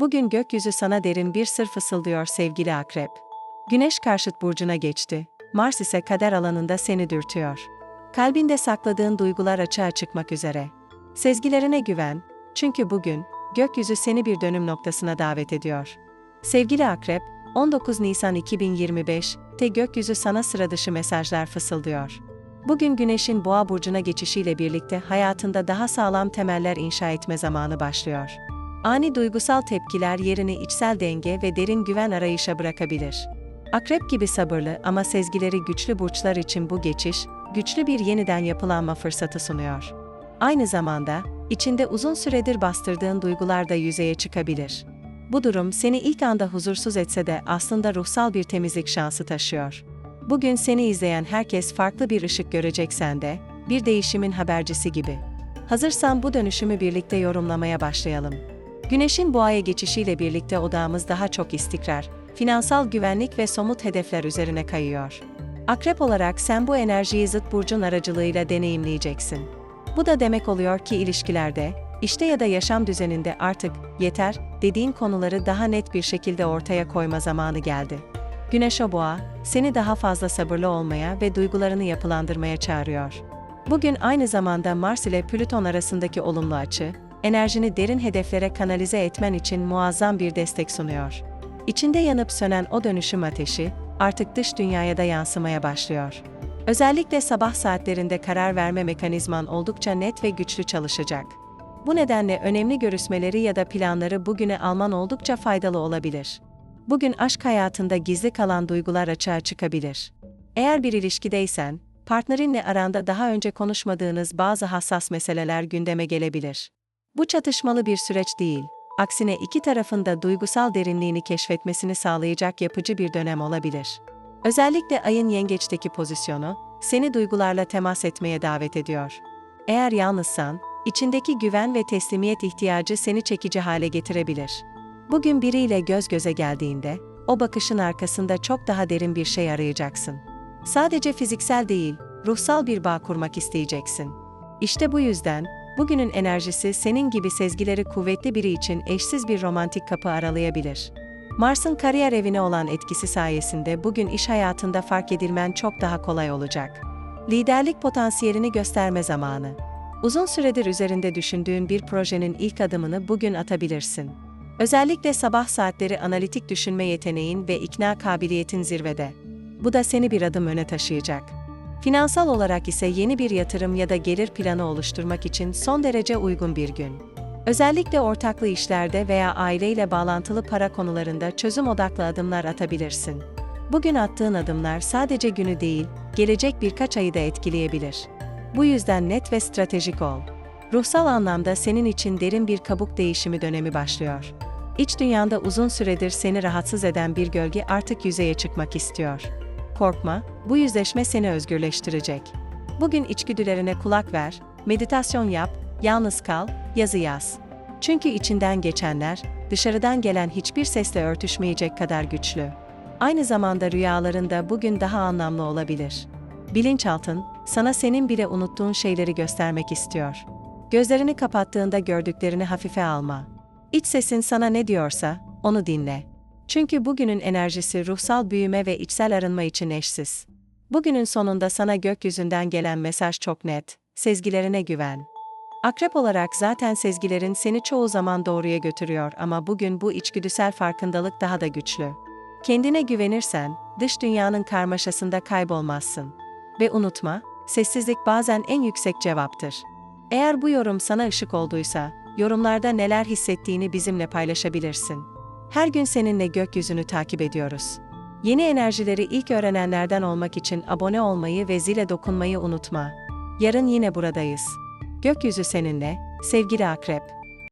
Bugün gökyüzü sana derin bir sır fısıldıyor sevgili akrep. Güneş karşıt burcuna geçti. Mars ise kader alanında seni dürtüyor. Kalbinde sakladığın duygular açığa çıkmak üzere. Sezgilerine güven, çünkü bugün gökyüzü seni bir dönüm noktasına davet ediyor. Sevgili akrep, 19 Nisan 2025 te gökyüzü sana sıra dışı mesajlar fısıldıyor. Bugün Güneş'in Boğa burcuna geçişiyle birlikte hayatında daha sağlam temeller inşa etme zamanı başlıyor. Ani duygusal tepkiler yerini içsel denge ve derin güven arayışa bırakabilir. Akrep gibi sabırlı ama sezgileri güçlü burçlar için bu geçiş, güçlü bir yeniden yapılanma fırsatı sunuyor. Aynı zamanda, içinde uzun süredir bastırdığın duygular da yüzeye çıkabilir. Bu durum seni ilk anda huzursuz etse de aslında ruhsal bir temizlik şansı taşıyor. Bugün seni izleyen herkes farklı bir ışık görecek sende, bir değişimin habercisi gibi. Hazırsan bu dönüşümü birlikte yorumlamaya başlayalım. Güneşin boğaya geçişiyle birlikte odağımız daha çok istikrar, finansal güvenlik ve somut hedefler üzerine kayıyor. Akrep olarak sen bu enerjiyi zıt burcun aracılığıyla deneyimleyeceksin. Bu da demek oluyor ki ilişkilerde, işte ya da yaşam düzeninde artık yeter dediğin konuları daha net bir şekilde ortaya koyma zamanı geldi. Güneş o boğa, seni daha fazla sabırlı olmaya ve duygularını yapılandırmaya çağırıyor. Bugün aynı zamanda Mars ile Plüton arasındaki olumlu açı, enerjini derin hedeflere kanalize etmen için muazzam bir destek sunuyor. İçinde yanıp sönen o dönüşüm ateşi, artık dış dünyaya da yansımaya başlıyor. Özellikle sabah saatlerinde karar verme mekanizman oldukça net ve güçlü çalışacak. Bu nedenle önemli görüşmeleri ya da planları bugüne alman oldukça faydalı olabilir. Bugün aşk hayatında gizli kalan duygular açığa çıkabilir. Eğer bir ilişkideysen, partnerinle aranda daha önce konuşmadığınız bazı hassas meseleler gündeme gelebilir. Bu çatışmalı bir süreç değil, aksine iki tarafın da duygusal derinliğini keşfetmesini sağlayacak yapıcı bir dönem olabilir. Özellikle ayın yengeçteki pozisyonu, seni duygularla temas etmeye davet ediyor. Eğer yalnızsan, içindeki güven ve teslimiyet ihtiyacı seni çekici hale getirebilir. Bugün biriyle göz göze geldiğinde, o bakışın arkasında çok daha derin bir şey arayacaksın. Sadece fiziksel değil, ruhsal bir bağ kurmak isteyeceksin. İşte bu yüzden, bugünün enerjisi senin gibi sezgileri kuvvetli biri için eşsiz bir romantik kapı aralayabilir. Mars'ın kariyer evine olan etkisi sayesinde bugün iş hayatında fark edilmen çok daha kolay olacak. Liderlik potansiyelini gösterme zamanı. Uzun süredir üzerinde düşündüğün bir projenin ilk adımını bugün atabilirsin. Özellikle sabah saatleri analitik düşünme yeteneğin ve ikna kabiliyetin zirvede. Bu da seni bir adım öne taşıyacak. Finansal olarak ise yeni bir yatırım ya da gelir planı oluşturmak için son derece uygun bir gün. Özellikle ortaklı işlerde veya aileyle bağlantılı para konularında çözüm odaklı adımlar atabilirsin. Bugün attığın adımlar sadece günü değil, gelecek birkaç ayı da etkileyebilir. Bu yüzden net ve stratejik ol. Ruhsal anlamda senin için derin bir kabuk değişimi dönemi başlıyor. İç dünyanda uzun süredir seni rahatsız eden bir gölge artık yüzeye çıkmak istiyor. Korkma, bu yüzleşme seni özgürleştirecek. Bugün içgüdülerine kulak ver, meditasyon yap, yalnız kal, yazı yaz. Çünkü içinden geçenler, dışarıdan gelen hiçbir sesle örtüşmeyecek kadar güçlü. Aynı zamanda rüyalarında bugün daha anlamlı olabilir. Bilinçaltın, sana senin bile unuttuğun şeyleri göstermek istiyor. Gözlerini kapattığında gördüklerini hafife alma. İç sesin sana ne diyorsa, onu dinle. Çünkü bugünün enerjisi ruhsal büyüme ve içsel arınma için eşsiz. Bugünün sonunda sana gökyüzünden gelen mesaj çok net, sezgilerine güven. Akrep olarak zaten sezgilerin seni çoğu zaman doğruya götürüyor ama bugün bu içgüdüsel farkındalık daha da güçlü. Kendine güvenirsen, dış dünyanın karmaşasında kaybolmazsın. Ve unutma, sessizlik bazen en yüksek cevaptır. Eğer bu yorum sana ışık olduysa, yorumlarda neler hissettiğini bizimle paylaşabilirsin. Her gün seninle gökyüzünü takip ediyoruz. Yeni enerjileri ilk öğrenenlerden olmak için abone olmayı ve zile dokunmayı unutma. Yarın yine buradayız. Gökyüzü seninle, sevgili akrep.